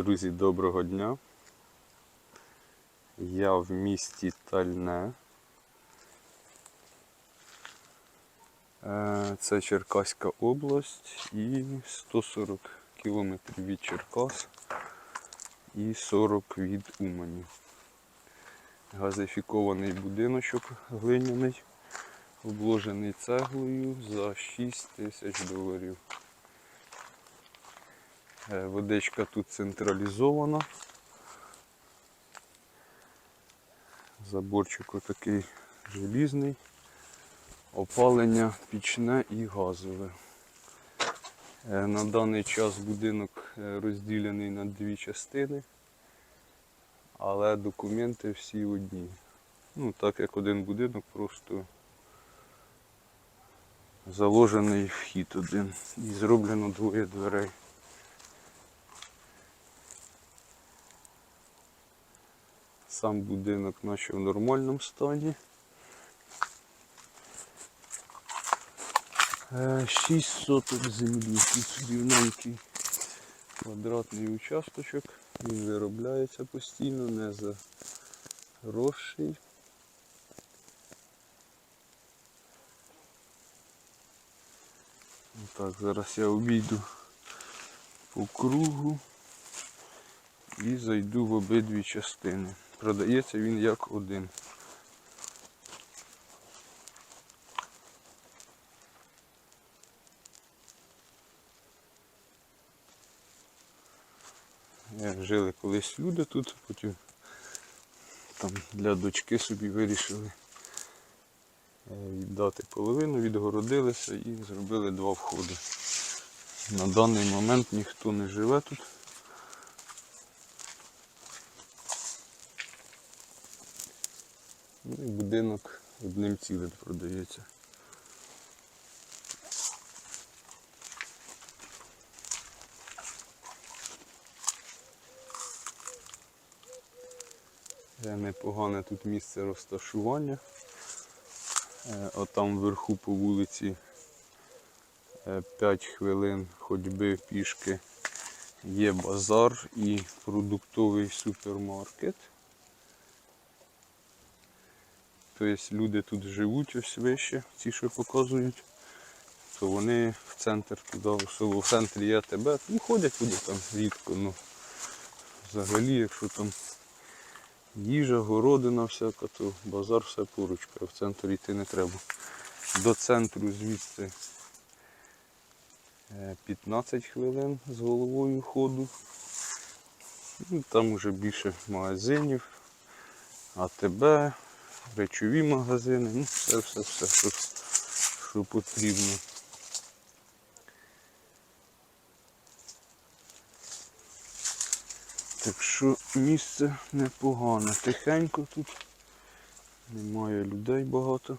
Друзі, доброго дня. Я в місті Тальне. Е, Це Черкаська область і 140 кілометрів від Черкас і 40 від Умані. Газифікований будиночок глиняний, обложений цеглою за 6 тисяч доларів. Е, Водичка тут централізована. Заборчик отакий желізний. Опалення пічне і газове. Е, На даний час будинок е, розділений на дві частини, але документи всі одні. Ну, так як один будинок, просто заложений вхід один і зроблено двоє дверей. Сам будинок наче в нормальному стані. Е, 6 соток землі. Тут квадратний участочок. Він виробляється постійно, не заросший. Так, зараз я обійду по кругу і зайду в обидві частини. Продається він як один. Жили колись люди тут, потім там для дочки собі вирішили е, віддати половину, відгородилися і зробили два входи. На даний момент ніхто не живе тут. Будинок одним цілим продається. Е, Непогане тут місце розташування. Е, Отам вверху по вулиці 5 хвилин ходьби пішки є базар і продуктовий супермаркет. Тобто люди тут живуть ось вище, ті, що показують, то вони в центр туди, в центрі є тебе, ну ходять туди там рідко, ну взагалі, якщо там їжа, городина всяка, то базар все поруч, а в центр йти не треба. До центру звідси е, 15 хвилин з головою ходу. Ну, Там вже більше магазинів, АТБ, речові магазини, ну все, все, все, що, що потрібно. Так що місце непогане. Тихенько тут. Немає людей багато.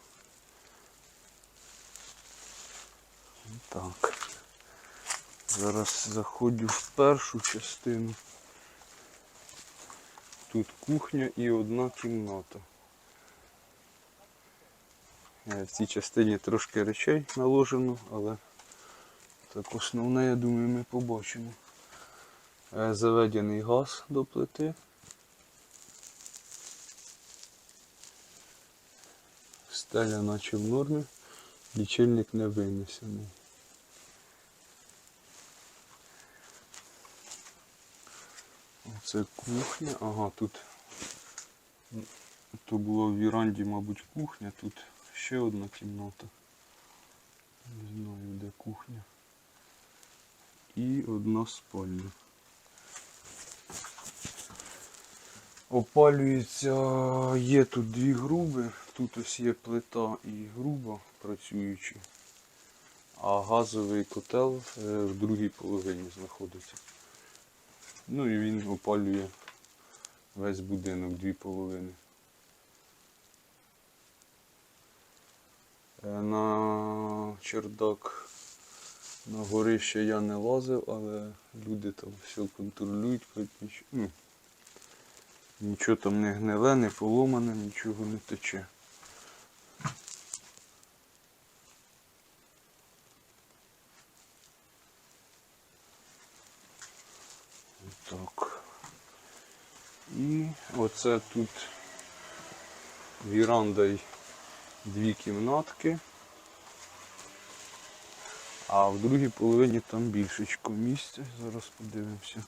Так. Зараз заходжу в першу частину. Тут кухня і одна кімната. Е, В цій частині трошки речей наложено, але так основне, я думаю, ми побачимо. Е, Заведений газ до плити. Стеля наче в нормі, лічильник не винесений. Це кухня, ага, тут то було в віранді, мабуть, кухня, тут ще одна кімната. Не знаю, де кухня. І одна спальня. Опалюється, є тут дві груби, тут ось є плита і груба працюючі, а газовий котел е, в другій половині знаходиться. Ну і він опалює весь будинок дві половини. На чердак на горище я не лазив, але люди там все контролюють, ніч- ну, нічого там не гниле, не поломане, нічого не тече. Так. І оце тут віранда дві кімнатки. А в другій половині там більшечко місця. Зараз подивимося.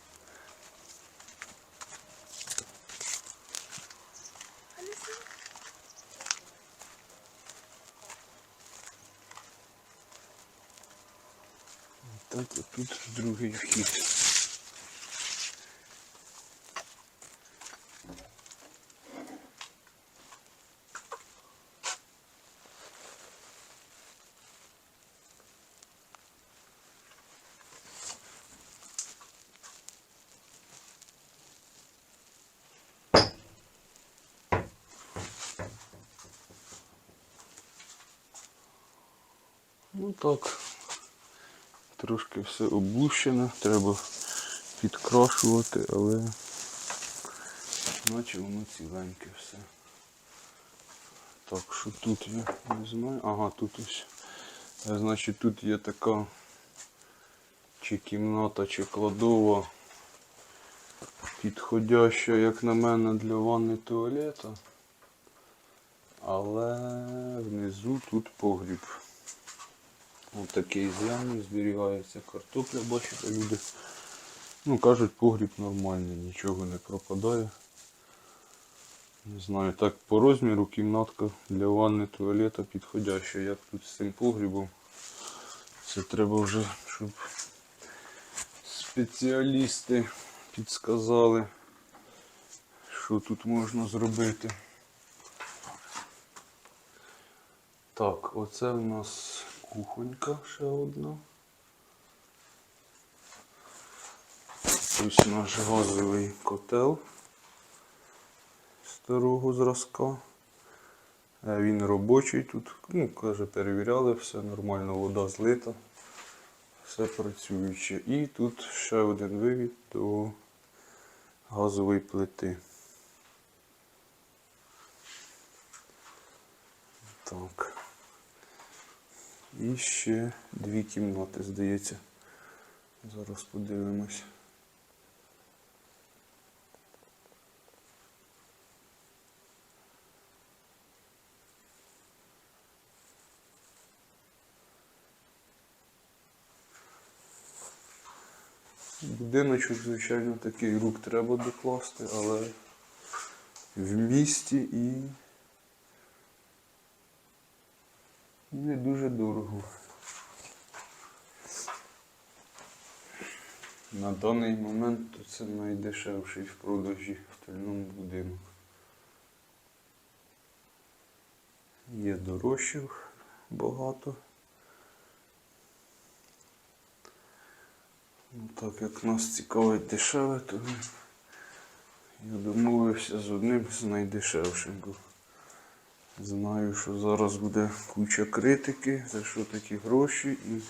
Так, от тут другий вхід. Ну так, трошки все облущене, треба підкрашувати, але наче воно ціленьке все. Так, що тут є? Не знаю. Ага, тут ось. Значить тут є така чи кімната, чи кладова підходяща, як на мене, для ванни туалета. Але внизу тут погріб. Ось такий зберігається картопля, бачите, люди. Ну, кажуть, погріб нормальний, нічого не пропадає. Не знаю, так по розміру кімнатка для ванни туалета підходяща. Як тут з цим погрібом. Це треба вже, щоб спеціалісти підсказали, що тут можна зробити. Так, оце в нас кухонька ще одна. Ось наш газовий котел старого зразка. Він робочий тут, ну, каже, перевіряли, все нормально, вода злита, все працююче. І тут ще один вивід до газової плити. Так. І ще дві кімнати, здається. Зараз подивимось. Будиночок, звичайно, такий рук треба докласти, але в місті і не дуже дорого. На даний момент то це найдешевший в продажі в тильному будинок. Є дорожчих багато. Ну, так як нас цікавить дешеве, то я домовився з одним з найдешевших. Знаю, що зараз буде куча критики, за що такі гроші і.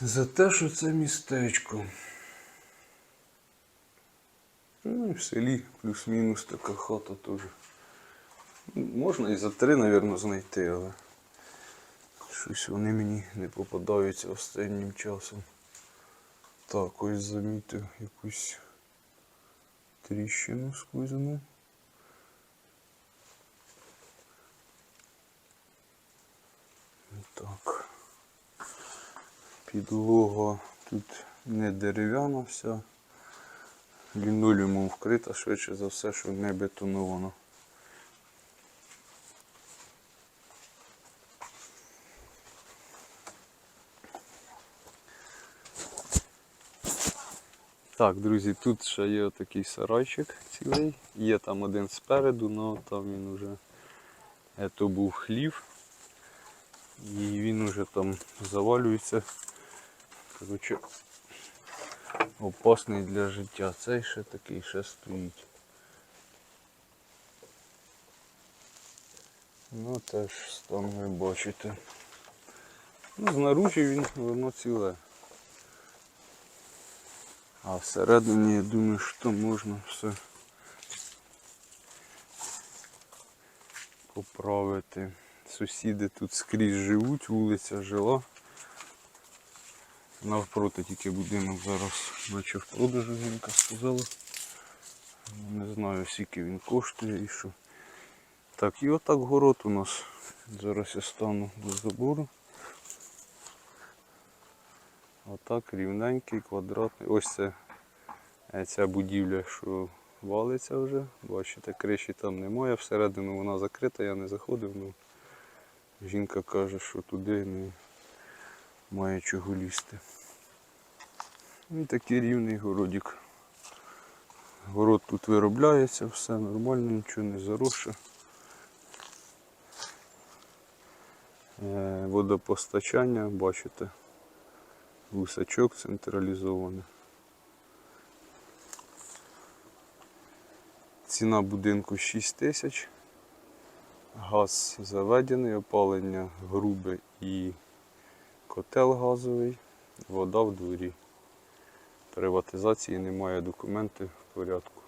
За те, що це містечко. Ну, і в селі плюс-мінус така хата теж. Можна і за три, мабуть, знайти, але щось вони мені не попадаються останнім часом. Так, ось замітив якусь тріщину сквозну. Так. Підлога тут не дерев'яна вся. Лінолеумом вкрита, швидше за все, що не бетоновано. Так, друзі, тут ще є такий сарайчик цілий. Є там один спереду, але там він уже е, то був хлів. І він уже там завалюється. Коротше, опасний для життя. Цей ще такий ще стоїть. Ну теж стан ви бачите. Ну, знаружі він воно ціле. А всередині я думаю, що можна все поправити. Сусіди тут скрізь живуть, вулиця жила. Навпроти тільки будинок зараз наче в продажу жінка сказала. Не знаю, скільки він коштує і що. Так, і отак город у нас. Зараз я стану до забору. Отак рівненький, квадратний. Ось це е, ця будівля, що валиться вже. Бачите, криші там немає, всередину вона закрита, я не заходив. Ну, жінка каже, що туди не має чого лізти. І такий рівний городик. Город тут виробляється, все нормально, нічого не заросше. Е, Водопостачання, бачите, гусачок централізований. Ціна будинку 6 тисяч. Газ заведений, опалення грубе і котел газовий, вода в дворі. Приватизації немає, документи в порядку.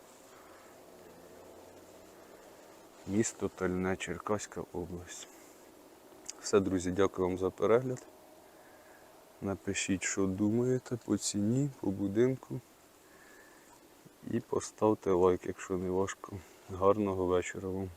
Місто Тальне, Черкаська область. Все, друзі, дякую вам за перегляд. Напишіть, що думаєте по ціні, по будинку. І поставте лайк, якщо не важко. Гарного вечора вам.